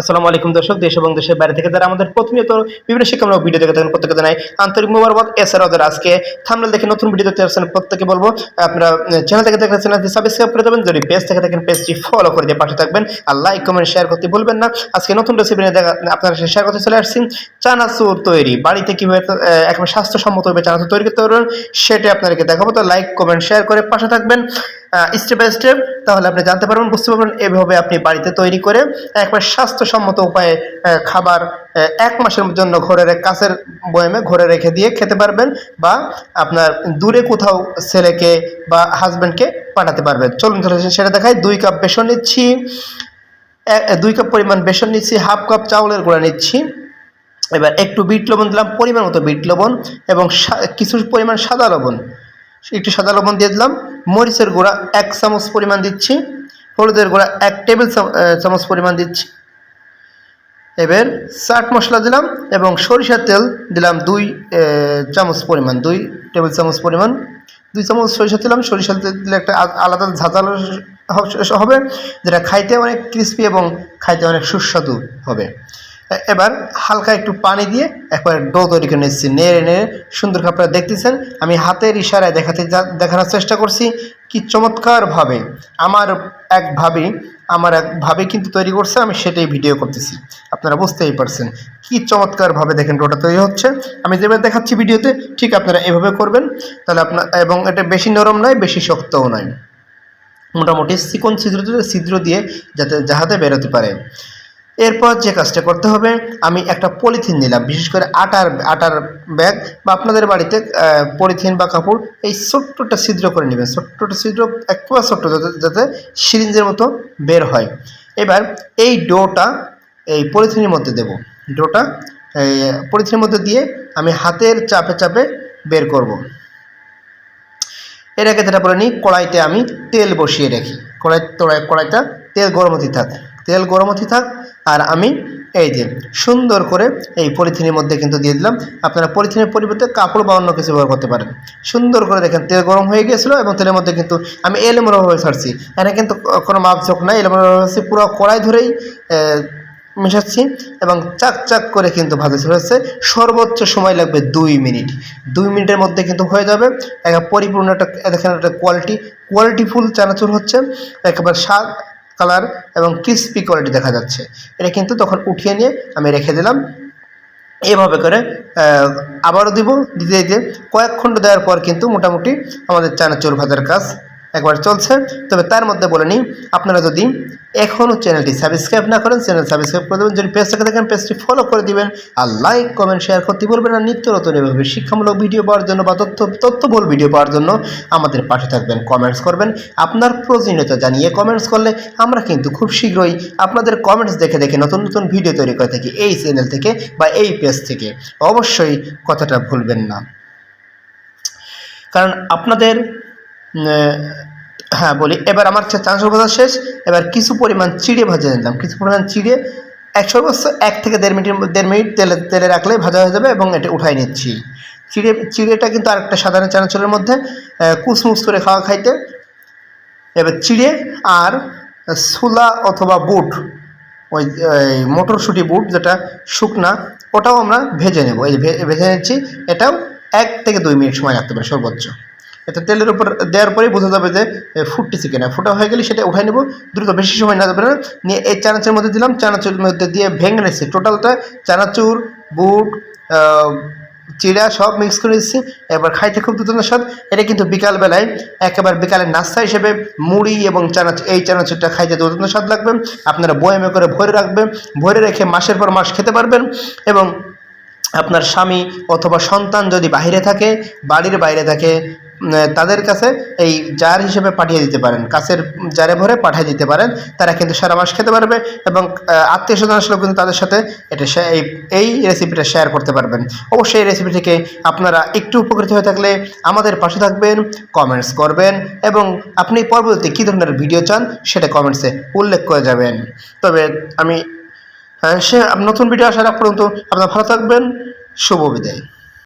আসসালামু আলাইকুম দর্শক, দেশ এবং দেশের বাইরে থেকে যারা আমাদের প্রতিনিয়ত বিভিন্ন শিক্ষামূলক ভিডিও দেখে থাকেন প্রত্যেকে জানাই আন্তরিক মোবারকবাদ। এছাড়াও যারা আজকে থামনেল দেখে নতুন ভিডিও দেখতে আসছেন প্রত্যেকে বলব, আপনারা চ্যানেল থেকে দেখে চ্যানেলটি সাবস্ক্রাইব করে দেবেন, যদি পেজ থেকে দেখেন পেজটি ফলো করে দিয়ে পাশে থাকবেন, আর লাইক কমেন্ট শেয়ার করতে ভুলবেন না। আজকে নতুন রেসিপি নিয়ে দেখা আপনারা শেয়ার করতে চলে আসছেন চানাচুর তৈরি। বাড়িতে কীভাবে একেবারে স্বাস্থ্যসম্মতভাবে চানাচুর তৈরি করতে পারবেন, সেটা আপনাদেরকে দেখাবো। তো লাইক কমেন্ট শেয়ার করে পাশে থাকবেন। স্টেপ বাই স্টেপ তাহলে আপনি জানতে পারবেন, বুঝতে পারবেন এভাবে আপনি বাড়িতে তৈরি করে একবার স্বাস্থ্যসম্মত উপায়ে খাবার এক মাসের জন্য ঘরে কাছের বয়ামে ঘরে রেখে দিয়ে খেতে পারবেন বা আপনার দূরে কোথাও ছেলেকে বা হাজব্যান্ডকে পাঠাতে পারবেন। চলুন তাহলে সেটা দেখাই। দুই কাপ বেসন নিচ্ছি দুই কাপ পরিমাণ বেসন নিচ্ছি হাফ কাপ চাউলের গুঁড়া নিচ্ছি। এবার একটু বিট লবণ দিলাম, পরিমাণ মতো বিট লবণ এবং কিছু পরিমাণ সাদা লবণ। একটু সাদা লবণ দিয়ে দিলাম। মরিচের গুঁড়া এক চামচ পরিমাণ দিচ্ছি, হলুদের গুঁড়া এক টেবিল চামচ পরিমাণ দিচ্ছি। এবার চাট মশলা দিলাম এবং সরিষার তেল দিলাম দুই চামচ পরিমাণ, দুই টেবিল চামচ পরিমাণ। দুই চামচ সরিষার দিলাম সরিষার তেল দিলে একটা আলাদা ঝাঁঝালো হবে, যেটা খাইতে অনেক ক্রিস্পি এবং খাইতে অনেক সুস্বাদু হবে। এবার হালকা একটু পানি দিয়ে একবার ডো তৈরি করে নিচ্ছি। নেড়ে নেড়ে সুন্দর আপনারা দেখতেছেন, আমি হাতের ইশারায় দেখাতে দেখানোর চেষ্টা করছি কি চমৎকারভাবে আমার এক ভাবি, আমার এক ভাবে কিন্তু তৈরি করছে, আমি সেটাই ভিডিও করতেছি। আপনারা বুঝতেই পারছেন কি চমৎকারভাবে দেখেন ডোটা তৈরি হচ্ছে। আমি যেভাবে দেখাচ্ছি ভিডিওতে, ঠিক আপনারা এভাবে করবেন, তাহলে আপনার, এবং এটা বেশি নরম নয়, বেশি শক্তও নয়। মোটামুটি চিকন ছিদ্র ছিদ্র দিয়ে যাতে যাহাতে বেরোতে পারে। এরপর যে কাজটা করতে হবে, আমি একটা পলিথিন নিলাম, বিশেষ করে আটার আটার ব্যাগ বা আপনাদের বাড়িতে পলিথিন বা কাপড়, এই ছোট্টটা ছিদ্র করে নেবেন, ছোট্টটা ছিদ্র একেবারে ছোট্ট যাতে যাতে সিরিঞ্জের মতো বের হয়। এবার এই ডোটা এই পলিথিনের মধ্যে দেব। ডোটা এই পলিথিনের মধ্যে দিয়ে আমি হাতের চাপে চাপে বের করব। এর আগে যেটা বলে নিই, কড়াইতে আমি তেল বসিয়ে রাখি। কড়াই কড়াইটা তেল গরম হতে থাক। তেল গরম হতে থাক আর আমি এই যে সুন্দর করে এই পলিথিনের মধ্যে কিন্তু দিয়ে দিলাম। আপনারা পলিথিনের পরিবর্তে কাপড় বা অন্য কিছু ব্যবহার করতে পারেন। সুন্দর করে দেখেন, তেল গরম হয়ে গিয়েছিল এবং তেলের মধ্যে কিন্তু আমি এলোমেলোভাবে ছাড়ছি। এখানে কিন্তু কোনো মাপঝোক নাই এলোমেলোভাবে পুরো কড়াই ধরেই মেশাচ্ছি এবং চাক চাক করে কিন্তু ভাজা হচ্ছে সর্বোচ্চ সময় লাগবে দুই মিনিট। দুই মিনিটের মধ্যে কিন্তু হয়ে যাবে। একটা পরিপূর্ণ একটা দেখেন একটা কোয়ালিটি কোয়ালিটিফুল চানাচুর হচ্ছে। একেবারে স্বাদ কালার এবং ক্রিস্পি কোয়ালিটি দেখা যাচ্ছে। এটা কিন্তু তখন উঠিয়ে নিয়ে আমি রেখে দিলাম। এভাবে করে আবারও দিব। দিতে দিতে কয়েক খণ্ড দেওয়ার পর কিন্তু মোটামুটি আমাদের চানাচুর ভাজার কাজ একবার চলছে। তবে তার মধ্যে বলে নিই, আপনারা যদি এখনও চ্যানেলটি সাবস্ক্রাইব না করেন, চ্যানেল সাবস্ক্রাইব করে দেবেন। যদি পেজ থেকে দেখেন, পেজটি ফলো করে দিবেন আর লাইক কমেন্ট শেয়ার করতে বলবেন আর নিত্য নতুন এভাবে শিক্ষামূলক ভিডিও পাওয়ার জন্য বা তথ্য, তথ্যবহুল ভিডিও পাওয়ার জন্য আমাদের পাশে থাকবেন কমেন্টস করবেন। আপনার প্রয়োজনীয়তা জানিয়ে কমেন্টস করলে আমরা কিন্তু খুব শীঘ্রই আপনাদের কমেন্টস দেখে দেখে নতুন নতুন ভিডিও তৈরি করে থাকি এই চ্যানেল থেকে বা এই পেজ থেকে। অবশ্যই কথাটা ভুলবেন না। কারণ আপনাদের হ্যাঁ বলি। এবার আমার চানাচুর ভাজা শেষ। এবার কিছু পরিমাণ চিড়ে ভাজা নিলাম। কিছু পরিমাণ চিড়ে, এক সর্বোচ্চ এক থেকে দেড় মধ্যে- দেড় মিনিট তেলে তেলে রাখলে ভাজা হয়ে যাবে এবং এটা উঠাই নিচ্ছি। চিড়ে, চিড়েটা কিন্তু আরেকটা সাধারণ চানাচুরের মধ্যে কুচমুচ করে খাওয়া খাইতে। এবার চিড়ে আর ছোলা অথবা বুট, ওই মটরশুঁটি বুট যেটা শুকনা, ওটাও আমরা ভেজে নেব। এই ভেজে নিচ্ছি। এটাও এক থেকে দুই মিনিট সময় রাখতে পারে সর্বোচ্চ। এটা তেলের উপর দেওয়ার পরেই বোঝা যাবে যে ফুটতেছে কিনা। ফুটা হয়ে গেলে সেটা উঠাই নেব। দ্রুত বেশি সময় না যাবে না নিয়ে এই চানাচুর মধ্যে দিলাম। চানাচুর মধ্যে দিয়ে ভেঙে নিচ্ছি টোটালটা চানাচুর, বুট চিড়া সব মিক্স করে দিচ্ছি এবার খাইতে খুব দুর্দান্ত স্বাদ। এটা কিন্তু বিকালবেলায় একেবারে বিকালের নাস্তা হিসেবে মুড়ি এবং চানাচুর, এই চানাচুরটা খাইতে দুর্দান্ত স্বাদ লাগবে। আপনারা বয়ামে করে ভরে রাখবেন। ভরে রেখে মাসের পর মাস খেতে পারবেন এবং আপনার স্বামী অথবা সন্তান যদি বাইরে থাকে, বাড়ির বাইরে থাকে তাদের কাছে এই জার হিসেবে পাঠিয়ে দিতে পারেন, কাছের জারে ভরে পাঠিয়ে দিতে পারেন, তারা কিন্তু সারা মাস খেতে পারবে এবং আত্মীয় স্বজন আসলেও কিন্তু তাদের সাথে এটা এই রেসিপিটা শেয়ার করতে পারবেন। অবশ্যই এই রেসিপি থেকে আপনারা একটু উপকৃত হয়ে থাকলে আমাদের পাশে থাকবেন কমেন্টস করবেন এবং আপনি পরবর্তীতে কী ধরনের ভিডিও চান সেটা কমেন্টসে উল্লেখ করে যাবেন। তবে আমি হ্যাঁ সে, নতুন ভিডিও আসার আগ পর্যন্ত আপনারা ভালো থাকবেন, শুভ বিদায়।